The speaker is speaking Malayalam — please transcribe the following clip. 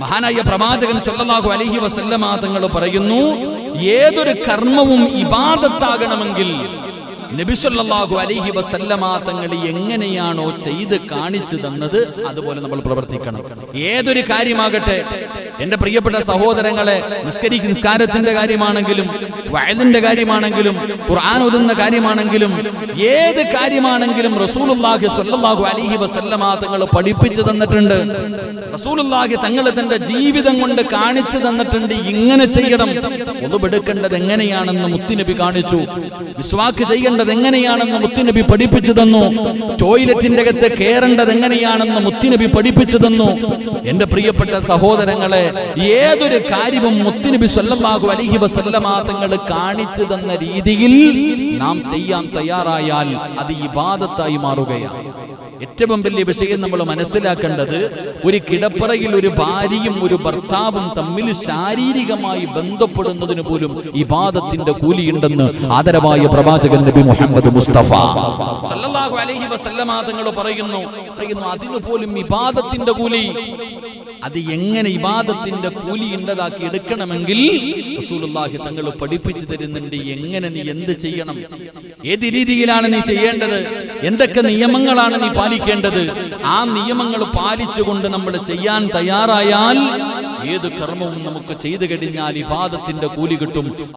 മഹാനായ പ്രവാചകൻ സല്ലല്ലാഹു അലൈഹി വസല്ലമ തങ്ങൾ പറയുന്നു ഏതൊരു കർമ്മവും ഇബാദത്താകണമെങ്കിൽ നബി അലഹി വസല്ലമ തങ്ങൾ എങ്ങനെയാണോ ചെയ്ത് കാണിച്ചു തന്നത് അതുപോലെ നമ്മൾ പ്രവർത്തിക്കണം. ഏതൊരു കാര്യമാകട്ടെ എന്റെ പ്രിയപ്പെട്ട സഹോദരങ്ങളെ നിസ്കരി നിസ്കാരത്തിന്റെ കാര്യമാണെങ്കിലും വയലിന്റെ കാര്യമാണെങ്കിലും ഖുർആൻ ഒതുന്ന കാര്യമാണെങ്കിലും ഏത് കാര്യമാണെങ്കിലും റസൂലുള്ളാഹി സ്വല്ലല്ലാഹു അലൈഹി വസല്ലമ തങ്ങൾ പഠിപ്പിച്ചു തന്നിട്ടുണ്ട്. റസൂലുള്ളാഹി തങ്ങൾ തന്റെ ജീവിതം കൊണ്ട് കാണിച്ചു തന്നിട്ടുണ്ട്. ഇങ്ങനെ ചെയ്യണം. ഒതുപെടുക്കേണ്ടത് എങ്ങനെയാണെന്ന് മുത്തുനബി കാണിച്ചു. വിശ്വാക്ക് ചെയ്യേണ്ടത് എങ്ങനെയാണെന്ന് മുത്തുനബി പഠിപ്പിച്ചു തന്നു ടോയ്ലറ്റിന്റെ അകത്ത് കയറേണ്ടത് എങ്ങനെയാണെന്ന് മുത്തുനബി പഠിപ്പിച്ചു തന്നു എന്റെ പ്രിയപ്പെട്ട സഹോദരങ്ങളെ ഏതൊരു കാര്യവും മുത്തുനബി സ്വല്ലല്ലാഹു അലൈഹി വസല്ലമ തങ്ങൾ കാണിച്ചു തന്ന രീതിയിൽ നാം ചെയ്യാൻ തയ്യാറായാൽ അത് ഇബാദത്തായി മാറുകയാണ്. ഏറ്റവും വലിയ വിഷയം നമ്മൾ മനസ്സിലാക്കേണ്ടത് ഒരു കിടപ്പറയിൽ ഒരു ഭാര്യയും ഒരു ഭർത്താവും തമ്മിൽ ശാരീരികമായി ബന്ധപ്പെടുന്നതിന് പോലും ഇബാദത്തിന്റെ കൂലിയുണ്ടെന്ന് ആദരവായ പ്രവാചകൻ നബി മുഹമ്മദ് മുസ്തഫ. സല്ലല്ലാഹു അലൈഹി വസല്ലമ തങ്ങൾ പറയുന്നു പറയുന്നു അതിനു പോലും ഇബാദത്തിന്റെ കൂലി അത് എങ്ങനെ ഇബാദത്തിന്റെ കൂലി ഉണ്ടതാക്കി എടുക്കണമെങ്കിൽ റസൂലുള്ളാഹി തങ്ങൾ പഠിപ്പിച്ചു തരുന്നുണ്ട് എങ്ങനെ നീ എന്ത് ചെയ്യണം? ഏത് രീതിയിലാണ് നീ ചെയ്യേണ്ടത്? എന്തൊക്കെ നിയമങ്ങളാണ് നീ പാലിക്കേണ്ടത്? ആ നിയമങ്ങൾ പാലിച്ചുകൊണ്ട് നമ്മൾ ചെയ്യാൻ തയ്യാറായാൽ ഏത് കർമ്മവും നമുക്ക് ചെയ്തു കഴിഞ്ഞാൽ ഈ പാദത്തിന്റെ കൂലി കിട്ടും.